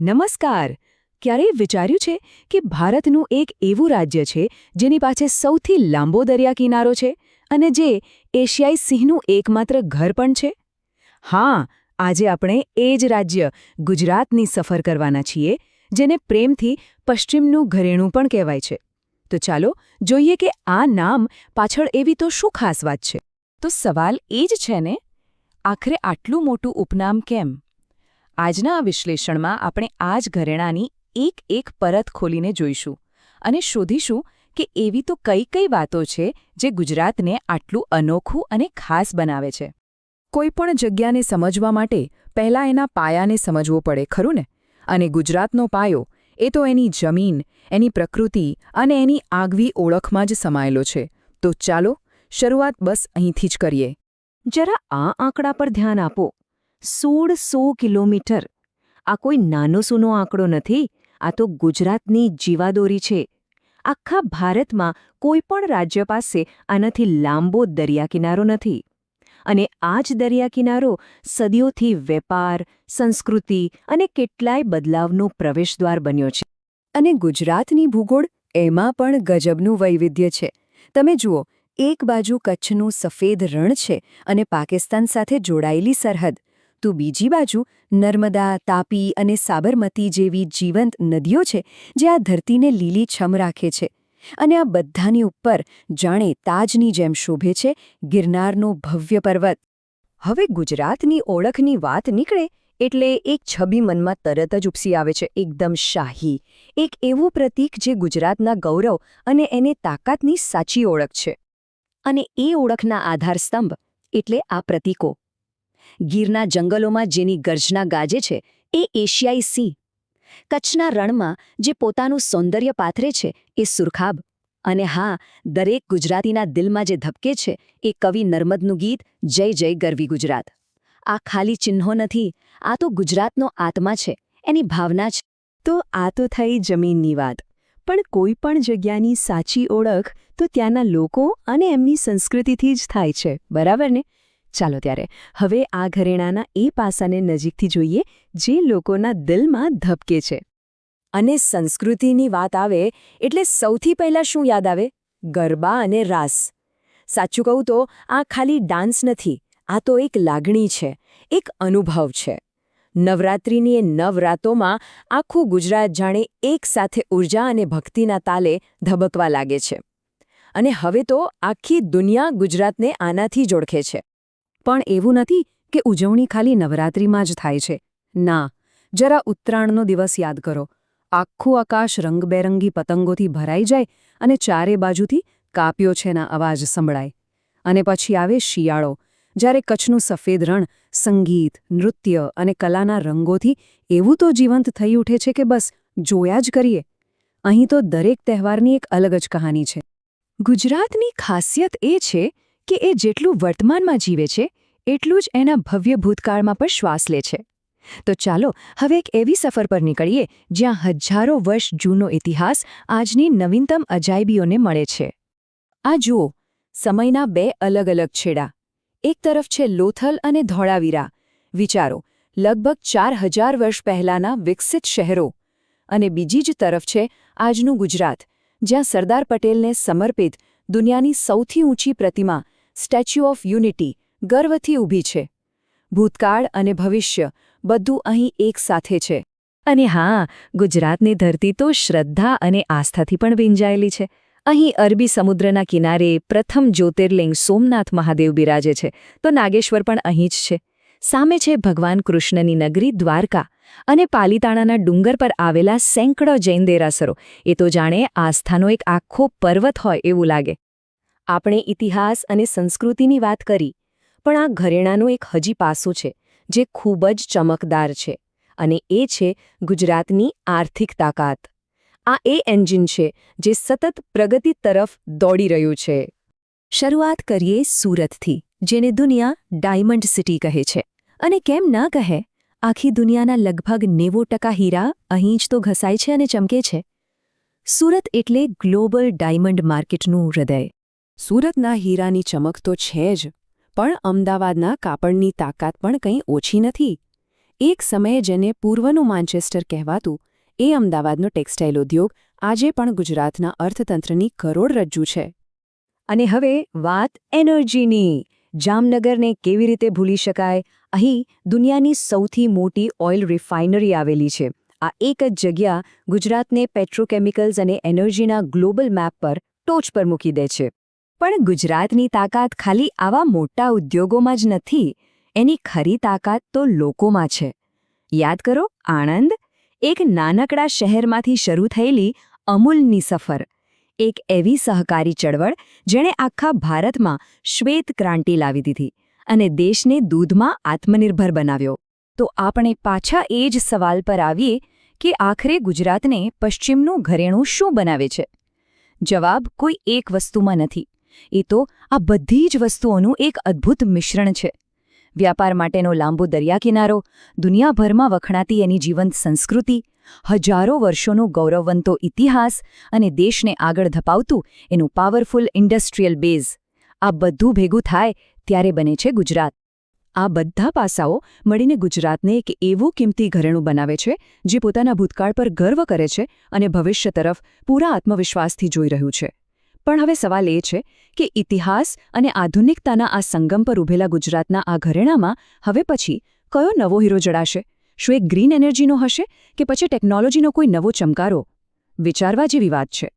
નમસ્કાર. ક્યારેય વિચાર્યું છે કે ભારતનું એક એવું રાજ્ય છે જેની પાસે સૌથી લાંબો દરિયા કિનારો છે અને જે એશિયાઈ સિંહનું એકમાત્ર ઘર પણ છે? હા, આજે આપણે એ જ રાજ્ય ગુજરાતની સફર કરવાના છીએ, જેને પ્રેમથી પશ્ચિમનું ઘરેણું પણ કહેવાય છે. તો ચાલો જોઈએ કે આ નામ પાછળ એવી તો શું ખાસ વાત છે? તો સવાલ એ જ છે ને, આખરે આટલું મોટું ઉપનામ કેમ? આજના આ વિશ્લેષણમાં આપણે આ જ ઘરેણાની એક એક પરત ખોલીને જોઈશું અને શોધીશું કે એવી તો કઈ કઈ વાતો છે જે ગુજરાતને આટલું અનોખું અને ખાસ બનાવે છે. કોઈ પણ જગ્યાને સમજવા માટે પહેલાં એના પાયાને સમજવો પડે, ખરું ને? અને ગુજરાતનો પાયો એ તો એની જમીન, એની પ્રકૃતિ અને એની આગવી ઓળખમાં જ સમાયેલો છે. તો ચાલો, શરૂઆત બસ અહીંથી જ કરીએ. જરા આ આંકડા પર ધ્યાન આપો. સોળસો કિલોમીટર. આ કોઈ નાનો સૂનો આંકડો નથી, આ તો ગુજરાતની જીવાદોરી છે. આખા ભારતમાં કોઈ પણ રાજ્ય પાસે આનાથી લાંબો દરિયાકિનારો નથી. અને આ જ દરિયાકિનારો સદીઓથી વેપાર, સંસ્કૃતિ અને કેટલાય બદલાવનો પ્રવેશદ્વાર બન્યો છે. અને ગુજરાતની ભૂગોળ એમાં પણ ગજબનું વૈવિધ્ય છે. તમે જુઓ, એક બાજુ કચ્છનું સફેદ રણ છે અને પાકિસ્તાન સાથે જોડાયેલી સરહદ. તો બીજી બાજુ, નર્મદા, તાપી અને સાબરમતી જેવી જીવંત નદીઓ છે, જે આ ધરતીને લીલીછમ રાખે છે. અને આ બધાની ઉપર જાણે તાજની જેમ શોભે છે ગિરનારનો ભવ્ય પર્વત. હવે ગુજરાતની ઓળખની વાત નીકળે એટલે એક છબી મનમાં તરત જ ઉપસી આવે છે, એકદમ શાહી. એક એવું પ્રતીક જે ગુજરાતના ગૌરવ અને એને તાકાતની સાચી ઓળખ છે. અને એ ઓળખના આધારસ્તંભ એટલે આ પ્રતીકો. ગીરના જંગલોમાં જેની ગર્જના ગાજે છે એ એશિયાઈ સિંહ. કચ્છના રણમાં જે પોતાનું સૌંદર્ય પાથરે છે એ સુરખાબ. અને હા, દરેક ગુજરાતીના દિલમાં જે ધબકે છે એ કવિ નર્મદનું ગીત જય જય ગરવી ગુજરાત. આ ખાલી ચિહ્નો નથી, આ તો ગુજરાતનો આત્મા છે, એની ભાવના છે. તો આ તો થઈ જમીનની વાત, પણ કોઈ પણ જગ્યાની સાચી ઓળખ તો ત્યાંના લોકો અને એમની સંસ્કૃતિથી જ થાય છે, બરાબર ને? ચાલો ત્યારે હવે આ ઘરેણાના એ પાસાને નજીકથી જોઈએ જે લોકોના દિલમાં ધબકે છે. અને સંસ્કૃતિની વાત આવે એટલે સૌથી પહેલાં શું યાદ આવે? ગરબા અને રાસ. સાચું કહું તો આ ખાલી ડાન્સ નથી, આ તો એક લાગણી છે, એક અનુભવ છે. નવરાત્રિની એ નવરાતોમાં આખું ગુજરાત જાણે એક સાથે ઊર્જા અને ભક્તિના તાલે ધબકવા લાગે છે. અને હવે તો આખી દુનિયા ગુજરાતને આનાથી જ ઓળખે છે. પણ એવું નથી કે ઉજવણી ખાલી નવરાત્રિમાં જ થાય છે. ના, જરા ઉત્તરાયણનો દિવસ યાદ કરો. આખું આકાશ રંગબેરંગી પતંગોથી ભરાઈ જાય અને ચારે બાજુથી કાપ્યો છેના અવાજ સંભળાય. અને પછી આવે શિયાળો, જ્યારે કચ્છનું સફેદ રણ સંગીત, નૃત્ય અને કલાના રંગોથી એવું તો જીવંત થઈ ઉઠે છે કે બસ જોયા જ કરીએ. અહીં તો દરેક તહેવારની એક અલગ જ કહાની છે. ગુજરાતની ખાસિયત એ છે કે એ જેટલું વર્તમાનમાં જીવે છે, એટલું જ એના ભવ્ય ભૂતકાળમાં પણ શ્વાસ લે છે. તો ચાલો, હવે એક એવી સફર પર નીકળીએ, જ્યાં હજારો વર્ષ જૂનો ઇતિહાસ આજની નવીનતમ અજાયબીઓને મળે છે. આ જુઓ, સમયના બે અલગ અલગ છેડા. એક તરફ છે લોથલ અને ધોળાવીરા. વિચારો, લગભગ ચાર હજાર વર્ષ પહેલાંના વિકસિત શહેરો. અને બીજી જ તરફ છે આજનું ગુજરાત, જ્યાં સરદાર પટેલને સમર્પિત દુનિયાની સૌથી ઊંચી પ્રતિમા સ્ટેચ્યુ ઓફ યુનિટી ગર્વથી ઊભી છે. ભૂતકાળ અને ભવિષ્ય બધું અહીં એક સાથે છે. અને હા, ગુજરાતની ધરતી તો શ્રદ્ધા અને આસ્થાથી પણ વિંજાયેલી છે. અહીં અરબી સમુદ્રના કિનારે પ્રથમ જ્યોતિર્લિંગ સોમનાથ મહાદેવ બિરાજે છે. તો નાગેશ્વર પણ અહીં જ છે. સામે છે ભગવાન કૃષ્ણની નગરી, દ્વારકા અને પાલીતાણાના ડુંગર પર આવેલા સેંકડો જૈન દેરાસરો. એ તો જાણે આસ્થાનો એક આખો પર્વત હોય એવું લાગે. આપણે ઇતિહાસ અને સંસ્કૃતિની વાત કરી, પણ આ ઘરેણાનું એક હજી પાસું છે, જે ખૂબ જ ચમકદાર છે, અને એ છે ગુજરાતની આર્થિક તાકાત. આ એ એન્જિન છે, જે સતત પ્રગતિ તરફ દોડી રહ્યું છે. શરૂઆત કરીએ સુરતથી, જેને દુનિયા ડાયમંડ સિટી કહે છે. અને કેમ ના કહે? આખી દુનિયાના લગભગ નેવું ટકા હીરા અહીં જ તો ઘસાય છે અને ચમકે છે. સુરત એટલે ગ્લોબલ ડાયમંડ માર્કેટનું હૃદય. સુરતના હીરાની ચમક તો છે જ, પણ અમદાવાદના કાપડની તાકાત પણ કંઈ ઓછી નથી. એક સમયે જેને પૂર્વનું માન્ચેસ્ટર કહેવાતું, એ અમદાવાદનો ટેક્સટાઇલ ઉદ્યોગ આજે પણ ગુજરાતના અર્થતંત્રની કરોડરજ્જુ છે. અને હવે વાત એનર્જીની. જામનગરને કેવી રીતે ભૂલી શકાય? અહીં દુનિયાની સૌથી મોટી ઓઇલ રિફાઇનરી આવેલી છે. આ એક જ જગ્યા ગુજરાતને પેટ્રોકેમિકલ્સ અને એનર્જીના ગ્લોબલ મેપ પર ટોચ પર મૂકી દે છે. પણ ગુજરાતની તાકાત ખાલી આવા મોટા ઉદ્યોગોમાં જ નથી, એની ખરી તાકાત તો લોકોમાં છે. યાદ કરો, આણંદ એક નાનકડા શહેરમાંથી શરૂ થયેલી અમૂલની સફર. એક એવી સહકારી ચળવળ જેણે આખા ભારતમાં શ્વેત ક્રાંતિ લાવી દીધી અને દેશને દૂધમાં આત્મનિર્ભર બનાવ્યો. તો આપણે પાછા એ જ સવાલ પર આવીએ કે આખરે ગુજરાતને પશ્ચિમનું ઘરેણું શું બનાવે છે? જવાબ કોઈ એક વસ્તુમાં નથી. એ તો આ બધી જ વસ્તુઓનું એક અદ્ભુત મિશ્રણ છે. વ્યાપાર માટેનો લાંબો દરિયાકિનારો, દુનિયાભરમાં વખણાતી એની જીવંત સંસ્કૃતિ, હજારો વર્ષોનો ગૌરવવંતો ઇતિહાસ અને દેશને આગળ ધપાવતું એનું પાવરફુલ ઇન્ડસ્ટ્રીયલ બેઝ આ બધું ભેગું થાય ત્યારે બને છે ગુજરાત. આ બધા પાસાઓ મળીને ગુજરાતને એક એવું કિંમતી ઘરેણું બનાવે છે, જે પોતાના ભૂતકાળ પર ગર્વ કરે છે અને ભવિષ્ય તરફ પૂરા આત્મવિશ્વાસથી જોઈ રહ્યું છે. પણ હવે સવાલ એ છે કે ઇતિહાસ અને આધુનિકતાના આ સંગમ પર ઉભેલા ગુજરાતના આ ઘરેણામાં હવે પછી કયો નવો હીરો જડાશે શું એ ગ્રીન એનર્જીનો હશે કે પછી ટેકનોલોજીનો કોઈ નવો ચમકારો? વિચારવા જેવી વાત છે.